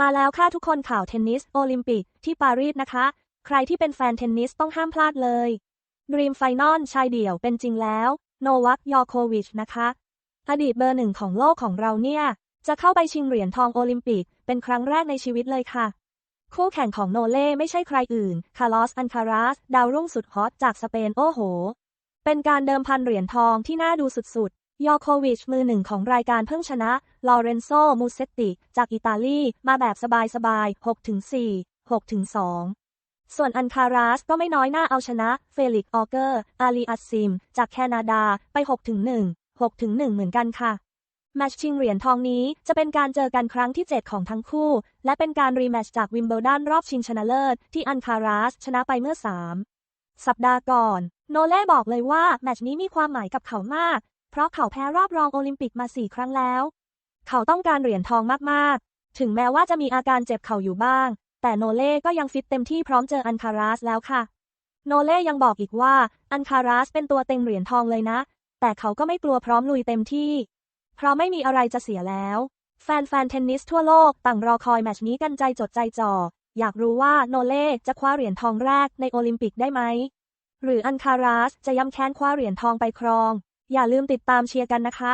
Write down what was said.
มาแล้วค่ะทุกคนข่าวเทนนิส โอลิมปิก ที่ปารีสนะคะ ใครที่เป็นแฟนเทนนิสต้องห้ามพลาดเลยดรีมไฟนอลชายเดี่ยวเป็นจริงแล้ว โนวัคยอโควิชนะคะ อดีตเบอร์หนึ่งของโลกของเราเนี่ย จะเข้าไปชิงเหรียญทองโอลิมปิก เป็นครั้งแรกในชีวิตเลยค่ะ คู่แข่งของโนเล่ไม่ใช่ใครอื่น คาร์ลอส อันคาราส ดาวรุ่งสุดฮอตจากสเปนโอ้โห เป็นการเดิมพันเหรียญทองที่น่าดูสุด ยอโควิชมือหนึ่งของรายการเพิ่งชนะ ลอเรนโซ มูเซตติ จากอิตาลี มาแบบสบายๆ 6-4 6-2 ส่วนอันคาราสก็ไม่น้อยหน้าเอาชนะ เฟลิกออเกอร์ อาลีอัสซิม จากแคนาดา ไป 6-1 6-1 เหมือนกันค่ะ แมตช์ชิงเหรียญทองนี้จะเป็นการเจอกันครั้งที่ 7 ของทั้งคู่ และเป็นการรีแมตช์จากวิมเบิลดันรอบชิงชนะเลิศ ที่อันคาราสชนะไปเมื่อ 3 สัปดาห์ก่อน โนเล่บอกเลยว่า แมตช์นี้มีความหมายกับเขามาก เพราะเขาแพ้รอบรองโอลิมปิกมา4ครั้งแล้ว เขาต้องการเหรียญทองมากๆ ถึงแม้ว่าจะมีอาการเจ็บเข่าอยู่บ้าง แต่โนเล่ก็ยังฟิตเต็มที่พร้อมเจออันคาราสแล้วค่ะ โนเล่ยังบอกอีกว่าอันคาราสเป็นตัวเต็งเหรียญทองเลยนะ แต่เขาก็ไม่กลัวพร้อมลุยเต็มที่ เพราะไม่มีอะไรจะเสียแล้ว แฟนๆเทนนิสทั่วโลกต่างรอคอยแมชนี้กันใจจดใจจ่อ อยากรู้ว่าโนเล่จะคว้าเหรียญทองแรกในโอลิมปิกได้ไหมหรืออันคาราสจะย้ำแค้นคว้าเหรียญทองไปครอง อย่าลืมติดตามเชียร์กันนะคะ